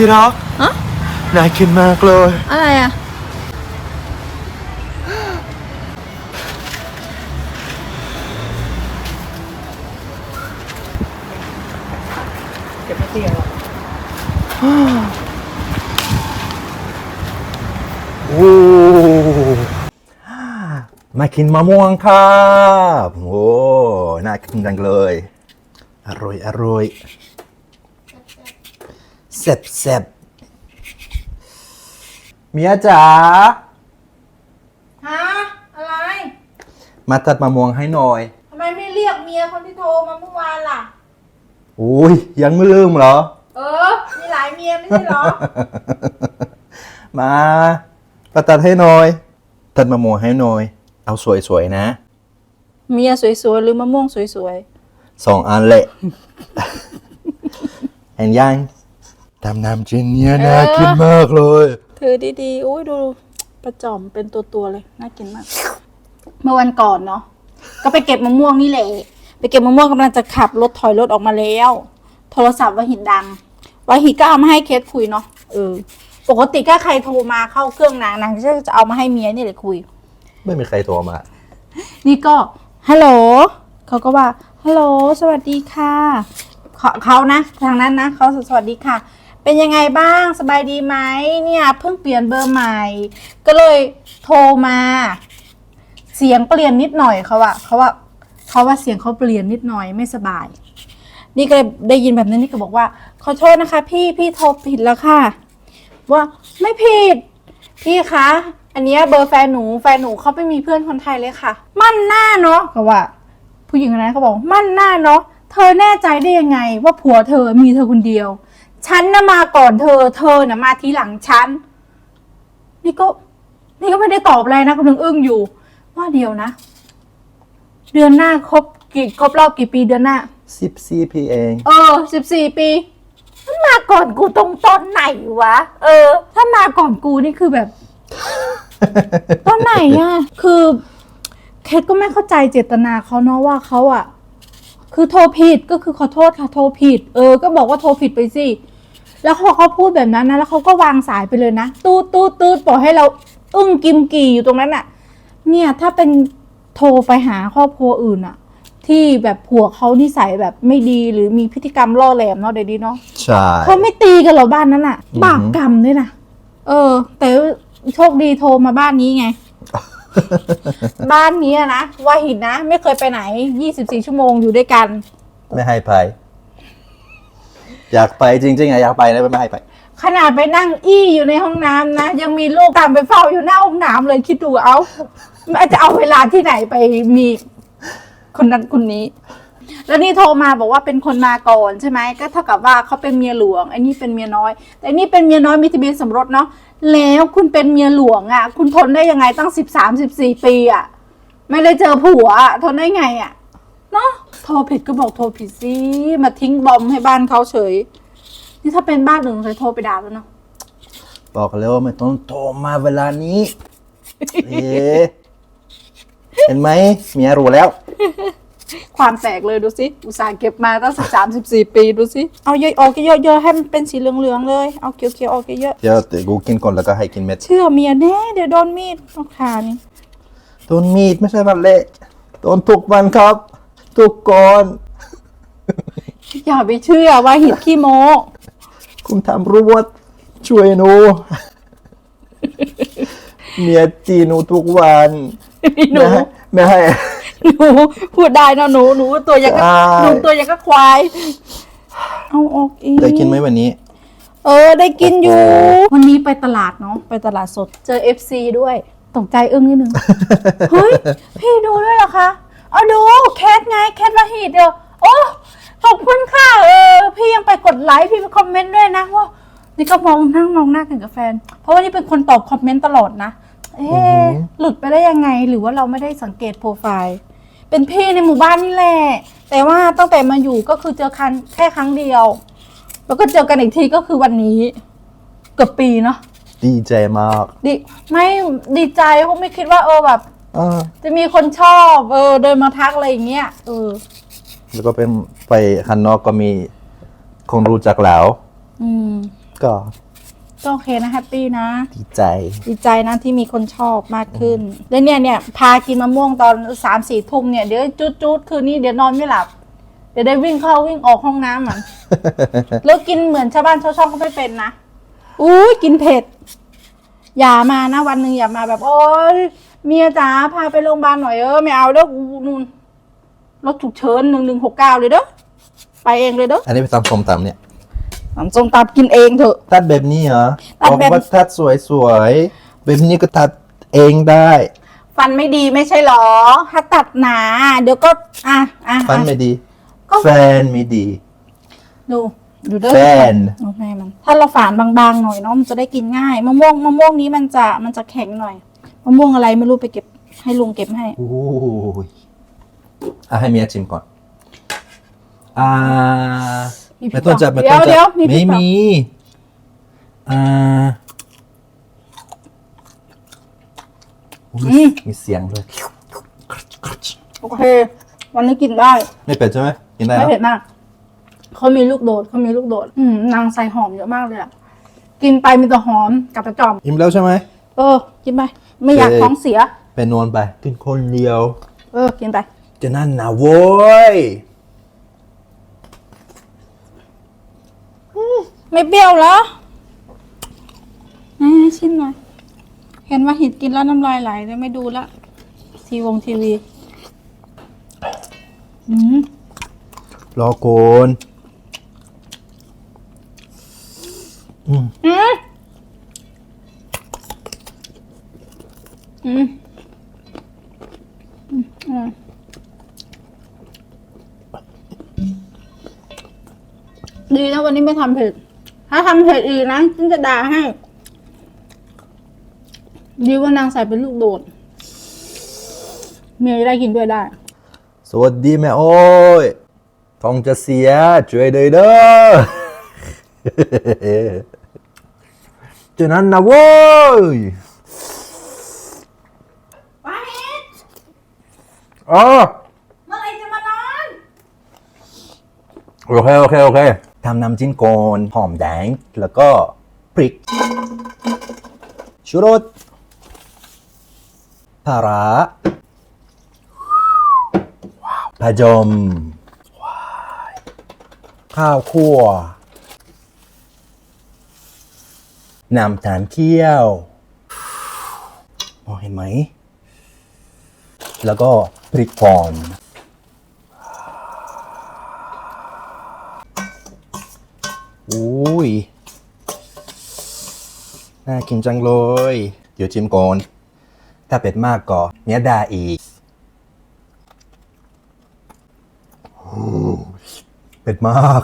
ที่รักอะน่ากินมากเลย อะไรอะโอ้มากินมะม่วงครับ โอ้ น่ากินจังเลย อร่อย อร่อย เซ็บเซ็บเมียจ๋าฮะอะไรมาตัดมะม่วงให้หน่อยทำไมไม่เรียกเมียคนที่โทรมาเมื่อวานล่ะ อุ้ยยังไม่ลืมเหรอ เออ มีหลายเมียไม่ใช่เหรอ มามาตัดให้หน่อย ตัดมะม่วงให้หน่อย เอาสวยๆนะ เมียสวยๆหรือมะม่วงสวยสองอันเลยเห็นยัง ทำน้ำจิ้มเนี่ยน่ากินมากเลยๆถือดีๆ อุ้ยดูประจอมเป็นตัวๆเลยน่ากินมาก เมื่อวันก่อนเนาะก็ไปเก็บมะม่วงนี่แหละไปเก็บมะม่วงกำลังจะขับรถถอยรถออกมาแล้ว โทรศัพท์วาหินดังวาหินก็เอามาให้เคสคุยเนาะเออปกติก็ใครโทรมาเข้าเครื่องนางนางก็จะเอามาให้เมียนี่แหละคุย ไม่มีใครโทรมา นี่ก็ฮัลโหลเขาก็ว่าฮัลโหลสวัสดีค่ะเขาเขานะ ทางนั้นนะเขาสวัสดีค่ะ เป็นยังไงบ้างสบายดีไหมเนี่ยเพิ่งเปลี่ยนเบอร์ใหม่ ก็เลยโทรมา เสียงเปลี่ยนนิดหน่อยเขาว่าเขาว่าเขาว่าเสียงเขาเปลี่ยนนิดหน่อยไม่สบาย นี่ก็เลยได้ยินแบบนั้นนี่ก็บอกว่า ขอโทษนะคะ พี่พี่โทรผิดแล้วค่ะ ว่าไม่ผิด พี่คะอันนี้เบอร์แฟนหนูแฟนหนูเขาไม่มีเพื่อนคนไทยเลยค่ะ มั่นหน้าเนาะเขาว่า ผู้หญิงคนนั้นเขาบอกมั่นหน้าเนาะเธอแน่ใจได้ยังไง ว่าผัวเธอมีเธอคนเดียว ฉันน่ะมาก่อนเธอ เธอน่ะมาทีหลังฉัน นี่ก็ นี่ก็ไม่ได้ตอบอะไรนะคุณนึงอึ้งอยู่ ว่าเดียวนะ เดือนหน้าครบกี่ครบรอบกี่ปีเดือนหน้า14ปีเองเออสิบสี่ปีมันมาก่อนกูตรงตอนไหนวะ เออ ถ้ามาก่อนกูนี่คือแบบ ตอนไหนอะคือ เคทก็ไม่เข้าใจเจตนาเขาเนาะว่าเขาอะ คือโทรผิดก็คือขอโทษค่ะโทรผิด เออ ก็บอกว่าโทรผิดไปสิ แล้วพอเขาพูดแบบนั้นนะแล้วเขาก็วางสายไปเลยนะตูดตูดตูดปล่อยให้เรา อึ้งกิมกี่อยู่ตรงนั้นอะเนี่ยถ้าเป็นโทรไปหาครอบครัวอื่นอะที่แบบผัวเขานิสัยแบบไม่ดีหรือมีพฤติกรรมล่อแหลมเนาะเดี๋ยวนี้เนาะใช่เขาไม่ตีกันเหรอบ้านนั้นอะอือหือบาปกรรมด้วยนะเออ แต่โชคดีโทรมาบ้านนี้ไง บ้านนี้อะนะว่าหินนะ ไม่เคยไปไหนยี่สิบสี่ชั่วโมงอยู่ด้วยกัน ไม่ให้ไป อยากไปจริงๆอะอยากไปนะไม่ให้ไป ขนาดไปนั่งอี้อยู่ในห้องน้ำนะ ยังมีลูกตามไปเฝ้าอยู่หน้าห้องน้ำเลยคิดดูเอาแม่จะเอาเวลาที่ไหนไปมีคนนั้นคนนี้ แล้วนี่โทรมาบอกว่าเป็นคนมาก่อนใช่ไหมก็เท่ากับว่าเขาเป็นเมียหลวงไอ้นี่เป็นเมียน้อย แต่อันนี่เป็นเมียน้อยมีทะเบียนสมรสเนาะแล้วคุณเป็นเมียหลวงอะ่ะ คุณทนได้ยังไงตั้งสิบสามสิบสี่ปีอะ่ะ ไม่ได้เจอผัวทนได้ไงอะ่ะเนาะโทรผิดก็บอกโทรผิดสิมาทิ้งบอมให้บ้านเขาเฉย นี่ถ้าเป็นบ้านอื่นเคยโทรไปด่าแล้วเนาะบอกแล้วว่าไม่ต้องโทรมาเวลานี้ เอ๊ะเห็นไหมเมียรู้แล้ว ความแตกเลยดูสิอุตส่าห์เก็บมาตั้งสิบสามสิบสี่ปีดูสิเอาเยอะออกเยอะๆให้มันเป็นสีเหลืองๆเลยเอาเขียวๆออกเยอะเดี๋ยวเดี๋ยวกูกินก่อนแล้วก็ให้กินเม็ดๆเชื่อเมียแน่เดี๋ยวโดนมีดต้องขานี่โดนมีดไม่ใช่วันเละโดนทุกวันครับ ทุกก่อนอย่าไปเชื่อว่าหิดขี้โมคุณทำรวจช่วยหนู เมียจีหนูทุกวัน หนู ไม่ให้ไม่ให้หนูพูดได้นะหนูหนูตัวอย่างก็ใช่หนูตัวอย่างก็ควาย เอาออกอีกได้กินไหมวันนี้ เออ ได้กินอยู่โอ้โหวันนี้ไปตลาดเนาะไปตลาดสด เจอ FC ด้วย ตกใจอึ้งนิดนึง เฮ้ย พี่ดูด้วยเหรอคะ เอาดู แคทไง แคทวาฮีดเดียวโอ้ขอบคุณค่ะ เออ พี่ยังไปกดไลค์ พี่ไปคอมเมนต์ด้วยนะว่า นี่ก็มองนั่งมองหน้ากันกับแฟน เพราะว่านี่เป็นคนตอบคอมเมนต์ตลอดนะ เอ๊ะ หลุดไปได้ยังไง หรือว่าเราไม่ได้สังเกตโปรไฟล์ เป็นพี่ในหมู่บ้านนี่แหละแต่ว่าตั้งแต่มาอยู่ก็คือเจอคันแค่ครั้งเดียว แล้วก็เจอกันอีกทีก็คือวันนี้เกือบปีเนาะดีใจมากดีไม่ดีใจเพราะไม่คิดว่าเออแบบอ่าจะมีคนชอบ เออเดินมาทักอะไรอย่างเงี้ยเออแล้วก็เป็นไปข้างนอกก็มีคนรู้จักแล้ว อืม ก็ ก็โอเคนะแฮปปี้นะ ดีใจ ดีใจนะที่มีคนชอบมากขึ้น แล้วเนี่ยเนี่ยพากินมะม่วงตอนสามสี่ทุ่มเนี่ยเดี๋ยวจุดจุดๆคืนนี้เดี๋ยวนอนไม่หลับ เดี๋ยวได้วิ่งเข้าวิ่งออกห้องน้ำอะ แล้วกินเหมือนชาวบ้านชาวช่องก็ไม่เป็นนะอุ้ยกินเผ็ด อย่ามานะวันหนึ่งอย่ามาแบบ โอ๊ยเมียจ๋าพาไปโรงพยาบาลหน่อยเออไม่เอาเด้อกูนู่นรถฉุกเฉินหนึ่งหนึ่งหกเก้าเลยเด้อไปเองเลยเด้ออันนี้ไปทำส้มตำเนี่ย ทำส้มตำกินเองเถอะ ตัดแบบนี้เหรอตัดบอกแบบว่าตัดสวยๆแบบนี้ก็ตัดเองได้ฟันไม่ดีไม่ใช่หรอ ถ้าตัดหนา เดี๋ยวก็อะอะฟันอะ ไม่ดี ก็ แฟนไม่ดี ดู ดูเด้อแฟน โอเคมัน ถ้าเราฝานบางๆหน่อยเนาะมันจะได้กินง่ายมะม่วงมะม่วงนี้มันจะมันจะแข็งหน่อยมะม่วงอะไรไม่รู้ไปเก็บให้ลุงเก็บให้ โอ้ยอะให้เมียชิมก่อน อ่า มีพริไม่กต้องจับเปไม่ล่าต้องเดี๋จัยวบเดี๋ยวมีพริไม่กเปล่ามีอ่าอุ๊ยมีเสียงด้วยโอเค วันนี้กินได้ ไม่เป็ดใช่ไหมกินได้ไม่เหรอเผ็ดมากเขามีลูกโดดเขามีลูกโดด อืมนางใส่หอมเยอะมากเลยอะกินไปมีแต่หอมกับกระจอมอิ่มแล้วใช่ไหมเออ กินไป ไม่อยากโอเคท้องเสีย ไปนอนไป กินคนเดียว เออ กินไป จะนั่นนะโว้ย ไม่เปรี้ยวเหรอให้ชิมหน่อย เห็นว่าหิดกินแล้วน้ำลายไหลเลยไม่ดูละ ทีวงทีวี อืมรอโกนอืมอืมอืมอืมอืมดีนะวันนี้ไม่ทำเผ็ด ถ้าทำเผ็ดอีกนะฉันจะด่าให้ ดีว่านางใส่เป็นลูกโดด เมียจะได้กินด้วยได้ สวัสดีแม่โอ้ยท้องจะเสียช่วยด้วยเด้อจะนั่นนะโว้ยว้าเฮ็ดอ๋อเมื่อไหรจะมานอน โอเค โอเค โอเค ทำน้ำจิ้มก่อนหอมแดง แล้วก็พริก ชูรสปลาร้าว้าวผจม ข้าวคั่ว น้ำตาลเคี่ยวมองเห็นไหม แล้วก็พริกป่อน อุ้ย น่ากินจังเลย เดี๋ยวชิมก่อน ถ้าเป็ดมากก็เนี้ยดาอีกโอ้ยเป็ดมาก